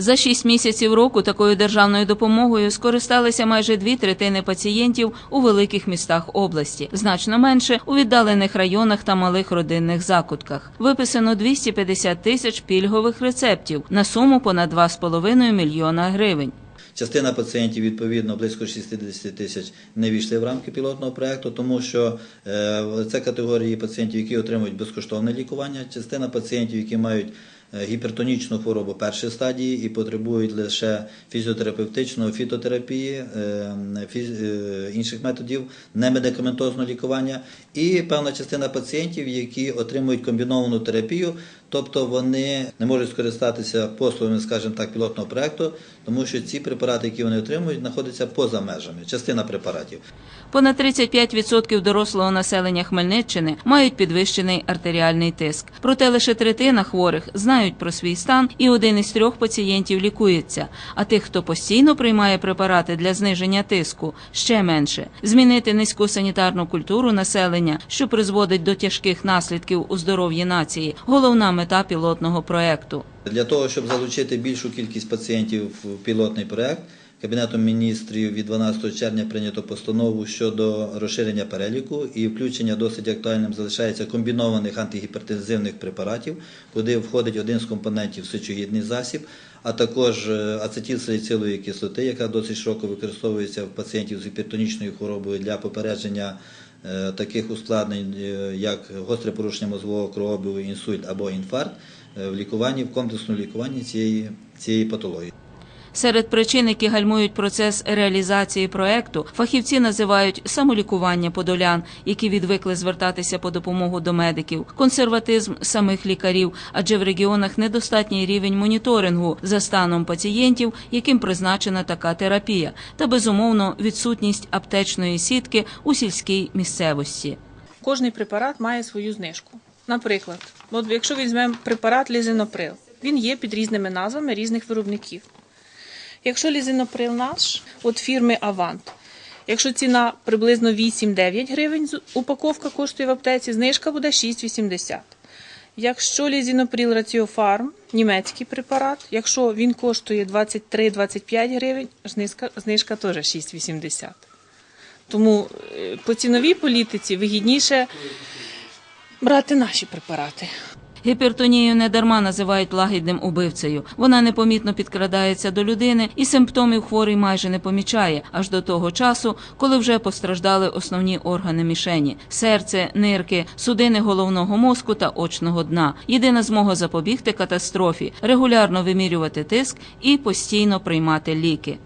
За шість місяців року такою державною допомогою скористалися майже дві третини пацієнтів у великих містах області, значно менше у віддалених районах та малих родинних закутках. Виписано 250 тисяч пільгових рецептів на суму понад 2,5 мільйона гривень. Частина пацієнтів, відповідно, близько 60 тисяч не війшли в рамки пілотного проекту, тому що е, це категорії пацієнтів, які отримують безкоштовне лікування. Частина пацієнтів, які мають гіпертонічну хворобу першої стадії і потребують лише фізіотерапевтичної фітотерапії, е, е, інших методів немедикаментозного лікування, і певна частина пацієнтів, які отримують комбіновану терапію, тобто вони не можуть скористатися послугами, скажімо так, пілотного проекту, тому що ці препарати, які вони отримують, знаходяться поза межами, частина препаратів. Понад 35% дорослого населення Хмельниччини мають підвищений артеріальний тиск. Проте лише третина хворих знають про свій стан, і один із трьох пацієнтів лікується. А тих, хто постійно приймає препарати для зниження тиску, ще менше. Змінити низьку санітарну культуру населення, що призводить до тяжких наслідків у здоров'ї нації, головна мета пілотного проекту. Для того, щоб залучити більшу кількість пацієнтів в пілотний проект, Кабінетом міністрів від 12 червня прийнято постанову щодо розширення переліку і включення досить актуальним залишається комбінованих антигіпертензивних препаратів, куди входить один з компонентів сечогідний засіб, а також е, ацетилсаліцилової кислоти, яка досить широко використовується в пацієнтів з гіпертонічною хворобою для попередження е, таких ускладнень, е, як гостре порушення мозгового кровообігу, інсульт або інфаркт, в лікуванні, в комплексному лікуванні цієї, цієї патології. Серед причин, які гальмують процес реалізації проекту, фахівці називають самолікування подолян, які відвикли звертатися по допомогу до медиків, консерватизм самих лікарів, адже в регіонах недостатній рівень моніторингу за станом пацієнтів, яким призначена така терапія, та безумовно відсутність аптечної сітки у сільській місцевості. Кожний препарат має свою знижку. Наприклад, от якщо візьмемо препарат лізиноприл, він є під різними назвами різних виробників. Якщо лізиноприл наш, от фірми Авант, якщо ціна приблизно 8-9 гривень, упаковка коштує в аптеці, знижка буде 6,80. Якщо лізіноприл Раціофарм, німецький препарат, якщо він коштує 23-25 гривень, знижка, знижка теж 6,80. Тому е, по ціновій політиці вигідніше брати наші препарати. Гіпертонію недарма називають лагідним убивцею. Вона непомітно підкрадається до людини і симптомів хворий майже не помічає аж до того часу, коли вже постраждали основні органи мішені: серце, нирки, судини головного мозку та очного дна. Єдина змога запобігти катастрофі регулярно вимірювати тиск і постійно приймати ліки.